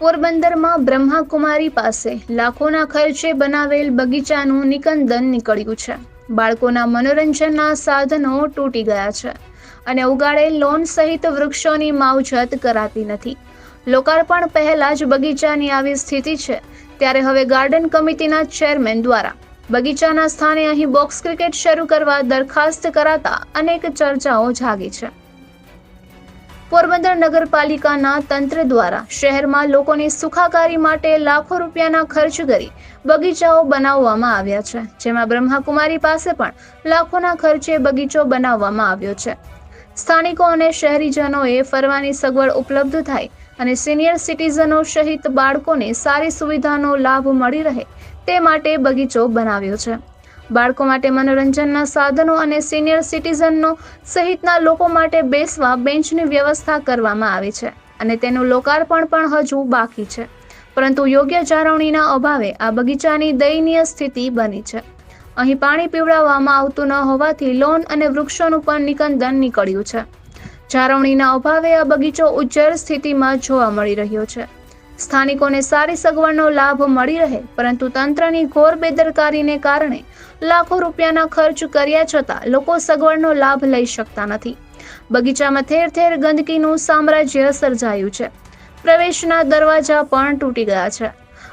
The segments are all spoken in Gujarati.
પોરબંદરમાં બ્રહ્માકુમારી પાસે લાખોના ખર્ચે બનાવેલ બગીચાનું નિકંદન નીકળ્યું છે. બાળકોના મનોરંજનના સાધનો તૂટી ગયા છે અને ઉગાડેલ લોન સહિત વૃક્ષોની માવજત કરાતી નથી. લોકાર્પણ પહેલા જ બગીચાની આવી સ્થિતિ છે, ત્યારે હવે ગાર્ડન કમિટીના ચેરમેન દ્વારા બગીચાના સ્થાને અહીં બોક્સ ક્રિકેટ શરૂ કરવા દરખાસ્ત કરાતા અનેક ચર્ચાઓ જાગી છે. પોરબંદર નગરપાલિકાના તંત્ર દ્વારા શહેરમાં લોકોની સુખાકારી માટે લાખો રૂપિયાના ખર્ચ કરી બગીચાઓ બનાવવામાં આવ્યા છે, જેમાં બ્રહ્માકુમારી પાસે પણ લાખોના ખર્ચે બગીચો બનાવવામાં આવ્યો છે. સ્થાનિકો અને શહેરીજનોએ ફરવાની સગવડ ઉપલબ્ધ થાય અને સિનિયર સિટીઝનો સહિત બાળકોને સારી સુવિધાનો લાભ મળી રહે તે માટે બગીચો બનાવ્યો છે. બાળકો માટે મનોરંજનના સાધનો અને સિનિયર સિટીઝનનો સહિતના લોકો માટે બેસવા બેન્ચની વ્યવસ્થા કરવામાં આવી છે અને તેનું લોકાર્પણ પણ હજુ બાકી છે. પરંતુ યોગ્ય જાળવણીના અભાવે આ બગીચાની દયનીય સ્થિતિ બની છે. અહીં પાણી પીવડાવવામાં આવતું ન હોવાથી લોન અને વૃક્ષોનું પણ નિકંદન નીકળ્યું છે. જાળવણીના અભાવે આ બગીચો ઉજ્જર સ્થિતિમાં જોવા મળી રહ્યો છે. સ્થાનિકોને સારી સગવડનો લાભ મળી રહે, પરંતુ તંત્રની ઘોર બેદરકારીને કારણે લાખો રૂપિયાના ખર્ચ કર્યા છતાં લોકો સગવડનો લાભ લઈ શકતા નથી. બગીચામાં ઠેર ઠેર ગંદકીનું સામ્રાજ્ય સર્જાયું છે. પ્રવેશના દરવાજા પણ તૂટી ગયા છે.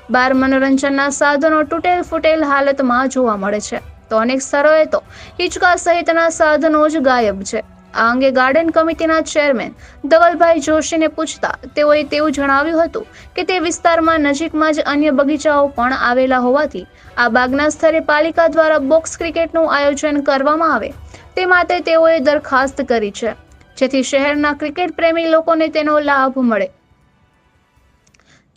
બાર મનોરંજનના સાધનો તૂટેલ ફૂટેલ હાલતમાં જોવા મળે છે. તો અનેક સ્થળોએ તો હિંચકા સહિતના સાધનો જ ગાયબ છે. આ અંગે ગાર્ડન કમિટીના ચેરમેન ધવલભાઈ જોશીને પૂછતા તેઓએ તેવું જણાવ્યું હતું કે તે વિસ્તારમાં નજીકમાં જ અન્ય બગીચાઓ પણ આવેલા હોવાથી આ બાગના સ્થળે પાલિકા દ્વારા બોક્સ ક્રિકેટનું આયોજન કરવામાં આવે તે માટે તેઓએ દરખાસ્ત કરી છે. જેથી શહેરના ક્રિકેટ પ્રેમી લોકોને તેનો લાભ મળે.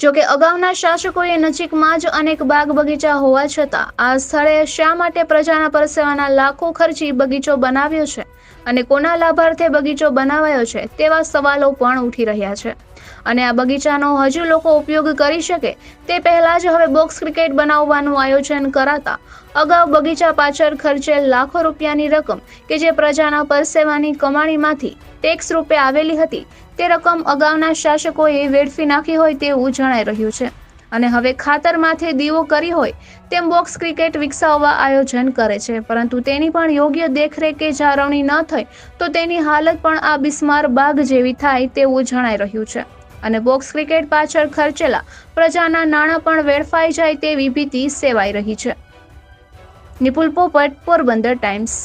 જોકે અગાઉના શાસકોએ નજીકમાં જ અનેક બાગ બગીચા હોવા છતાં આ સ્થળે શા માટે પ્રજાના પરસેવાના લાખો ખર્ચી બગીચો બનાવ્યો છે? અને કોના લાભાર્થે બગીચો બનાવાયો છે તેવા સવાલો પણ ઉઠી રહ્યા છે. અને આ બગીચાનો હજુ લોકો ઉપયોગ કરી શકે તે પહેલા જ હવે બોક્સ ક્રિકેટ બનાવવાનું આયોજન કરાતા અગાઉ બગીચા પાછળ ખર્ચેલ લાખો રૂપિયાની રકમ કે જે પ્રજાના પરસેવાની કમાણીમાંથી ટેક્સ રૂપે આવેલી હતી તે રકમ અગાઉના શાસકોએ વેડફી નાખી હોય તેવું જણાઈ રહ્યું છે. અને હવે ખાતર માથે દીવો કરી હોય તેમ બોક્સ ક્રિકેટ વિકસાવવા આયોજન કરે છે. પરંતુ તેની પણ યોગ્ય દેખરેખ કે જાળવણી ન થઈ તો તેની હાલત પણ આ બિસ્માર બાગ જેવી થાય તેવું જણાઈ રહ્યું છે. અને બોક્સ ક્રિકેટ પાછળ ખર્ચેલા પ્રજાના નાણાં પણ વેડફાઈ જાય તેવી ભીતિ સેવાઈ રહી છે. નિપુલ પોપટ, પોરબંદર ટાઈમ્સ.